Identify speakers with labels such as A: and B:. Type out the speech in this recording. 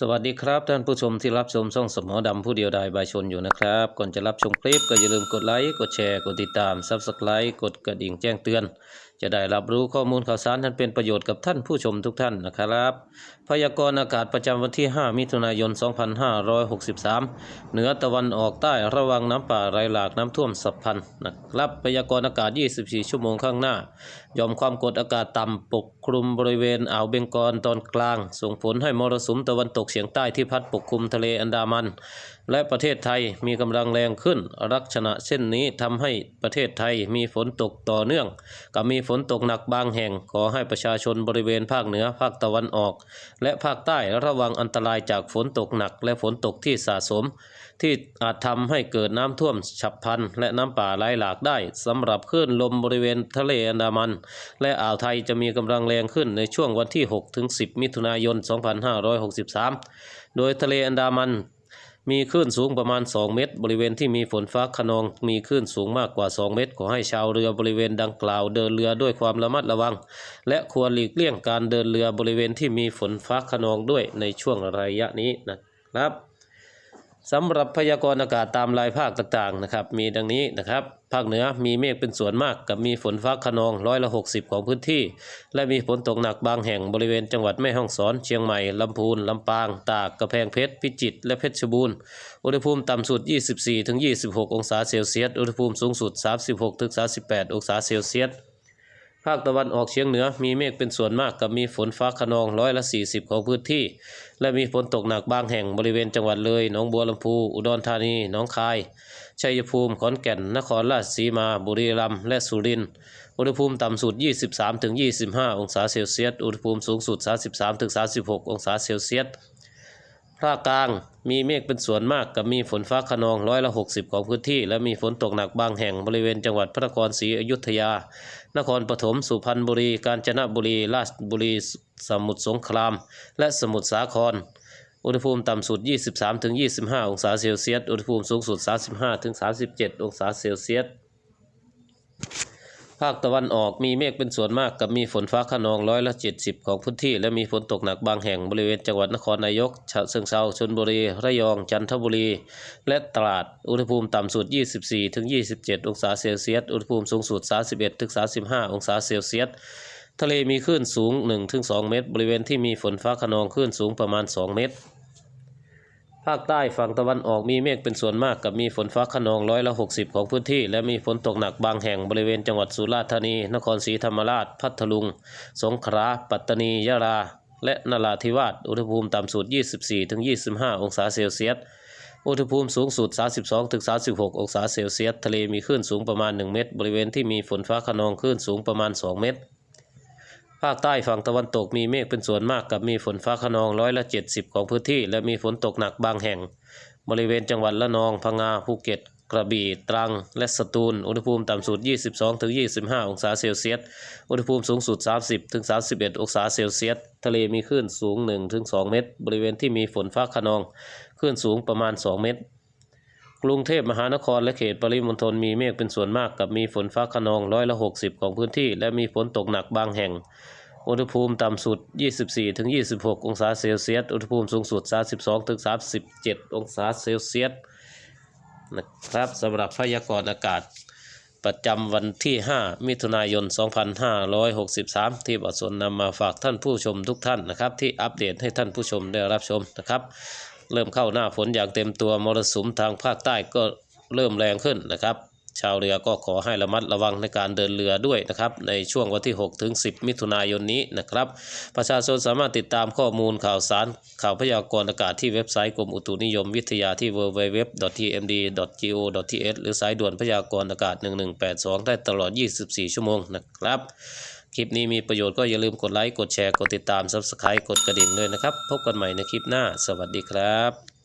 A: สวัสดีครับท่านผู้ชมที่รับชมช่องสมอดำผู้เดียวดายบายชนอยู่นะครับ ก่อนจะรับชมคลิปก็อย่าลืมกดไลค์กดแชร์กดติดตามซับสไครต์กดกระดิ่งแจ้งเตือนจะได้รับรู้ข้อมูลข่าวสารท่านเป็นประโยชน์กับท่านผู้ชมทุกท่านนะครับ พยากรณ์อากาศประจำวันที่ 5 มิถุนายน 2563 เหนือตะวันออกใต้ระวังน้ำป่าไหลหลากน้ำท่วมสับพันนะครับพยากรณ์อากาศ 24 ชั่วโมงข้างหน้ายอมความกดอากาศต่ำปกคลุมบริเวณอ่าวเบงกอลตอนกลาง ส่งผลให้มรสุมตะวันตกเฉียงใต้ที่พัดปกคลุมทะเลอันดามัน และประเทศไทยมีกำลังแรงขึ้น ลักษณะเช่นนี้ทำให้ประเทศไทยมีฝนตกต่อเนื่อง กับมีฝนตกหนักบางแห่ง ขอให้ประชาชนบริเวณภาคเหนือภาคตะวันออก และภาคใต้ระวังอันตรายจากฝนตกหนักและฝนตกที่สะสม ที่อาจทำให้เกิดน้ำท่วมฉับพลัน และน้ำป่าไหลหลากได้สำหรับคลื่นลมบริเวณทะเลอันดามัน และอ่าวไทยจะมีกำลังแรงขึ้นในช่วงวันที่6ถึง10 มิถุนายน 2563 โดยทะเลอันดามัน มีคลื่นสูงประมาณ 2 เมตร บริเวณที่มีฝนฟ้าขนอง มีคลื่นสูงมากกว่า 2 เมตร ขอให้ชาวเรือบริเวณดังกล่าวเดินเรือด้วยความระมัดระวัง และควรหลีกเลี่ยงการเดินเรือบริเวณที่มีฝนฟ้าขนองด้วยในช่วงระยะนี้นะครับ สำหรับพยากรณ์อากาศตามรายภาคต่างๆนะครับ มีดังนี้นะครับ ภาคเหนือมีเมฆเป็นส่วนมาก กับมีฝนฟ้าขนองร้อยละ 60 ของพื้นที่ และมีฝนตกหนักบางแห่งบริเวณจังหวัดแม่ฮ่องสอน เชียงใหม่ ลำพูน ลำปาง ตากกระแพงเพชร พิจิตรและเพชรบูรณ์อุณหภูมิต่ำสุด 24-26 องศาเซลเซียสอุณหภูมิสูงสุด 36-38 องศาเซลเซียส ภาคตะวันออกเฉียงเหนือมีเมฆเป็นส่วนมากกับมีฝนฟ้าขนองร้อยละ 40 ของพื้นที่ และมีฝนตกหนักบางแห่งบริเวณจังหวัดเลยหนองบัวลำพู อุดรธานีหนองคาย ชัยภูมิขอนแก่น นครราชสีมา บุรีรัมย์และสุรินทร์อุณหภูมิต่ำสุด 23-25 องศาเซลเซียสอุณหภูมิสูงสุด 33-36 องศาเซลเซียส ภาคกลางมีเมฆเป็นส่วนมากกับมีฝนฟ้าขนองร้อยละ 60 ของพื้นที่ และมีฝนตกหนักบางแห่งบริเวณจังหวัดพระนครศรีอยุธยา นครปฐมสุพรรณบุรี กาญจนบุรี ราชบุรี สมุทรสงคราม และสมุทรสาคร อุณหภูมิต่ำสุด 23-25 องศาเซลเซียส อุณหภูมิสูงสุด 35-37 องศาเซลเซียส ภาคตะวันออกมีเมฆเป็นส่วนมากกับมีฝนฟ้าขนองร้อยละ 70 ของพื้นที่ และมีฝนตกหนักบางแห่งบริเวณจังหวัดนครนายกฉะเชิงเทราชลบุรี ระยอง จันทบุรี และตราด อุณหภูมิต่ำสุด 24-27 องศาเซลเซียส อุณหภูมิสูงสุด 31-35 องศาเซลเซียส ทะเลมีคลื่นสูง 1-2 เมตร บริเวณที่มีฝนฟ้าขนองคลื่นสูงประมาณ 2 เมตร ภาคใต้ฝั่งตะวันออกมีเมฆเป็นส่วนมากกับมีฝนฟ้าขนองร้อยละ 60 ของพื้นที่ และมีฝนตกหนักบางแห่งบริเวณจังหวัดสุราษฎร์ธานี นครศรีธรรมราช พัทลุง สงขลา ปัตตานี ยะลา และนราธิวาส อุณหภูมิต่ำสุด 24-25 องศาเซลเซียส อุณหภูมิสูงสุด 32-36 องศาเซลเซียส ทะเลมีคลื่นสูงประมาณ 1 เมตร บริเวณที่มีฝนฟ้าขนองคลื่นสูงประมาณ 2 เมตร ภาคใต้ฝั่งตะวันตกมีเมฆเป็นส่วนมากกับมีฝนฟ้าขนองร้อยละ 70 ของพื้นที่ และมีฝนตกหนักบางแห่ง บริเวณจังหวัดละนองพังงาภูเก็ต กระบี่ตรัง และสตูล อุณหภูมิต่ำสุด 22-25 องศาเซลเซียส อุณหภูมิสูงสุด 30-31 องศาเซลเซียส ทะเลมีคลื่นสูง 1-2 เมตร บริเวณที่มีฝนฟ้าขนองคลื่นสูงประมาณ 2 เมตร กรุงเทพมหานครและเขตปริมณฑลมีเมฆเป็นส่วนมากกับมีฝนฟ้าขนองร้อยละ60 ของพื้นที่ และมีฝนตกหนักบางแห่ง อุณหภูมิต่ำสุด 24-26 องศาเซลเซียส อุณหภูมิสูงสุด 32-37 องศาเซลเซียสนะครับสำหรับพยากรณ์อากาศ ประจำวันที่ 5 มิถุนายน 2563 ที่บอสนนำมาฝากท่านผู้ชมทุกท่านนะครับ ที่อัปเดตให้ท่านผู้ชมได้รับชมนะครับ เริ่มเข้าหน้าฝนอย่างเต็มตัวมรสุมทางภาคใต้ก็เริ่มแรงขึ้นนะครับ ชาวเรือก็ขอให้ระมัดระวังในการเดินเรือด้วยนะครับ ในช่วงวันที่6ถึง10 มิถุนายนนี้นะครับ ประชาชนสามารถติดตามข้อมูลข่าวสาร ข่าวพยากรณ์อากาศที่เว็บไซต์กรมอุตุนิยมวิทยาที่ www.tmd.go.th หรือสายด่วนพยากรณ์อากาศ 1182 ได้ตลอด 24 ชั่วโมงนะครับ คลิปนี้มีประโยชน์ก็อย่าลืมกดไลค์ กดแชร์ กดติดตาม Subscribe กดกระดิ่งด้วยนะครับ พบกันใหม่ในคลิปหน้า สวัสดีครับ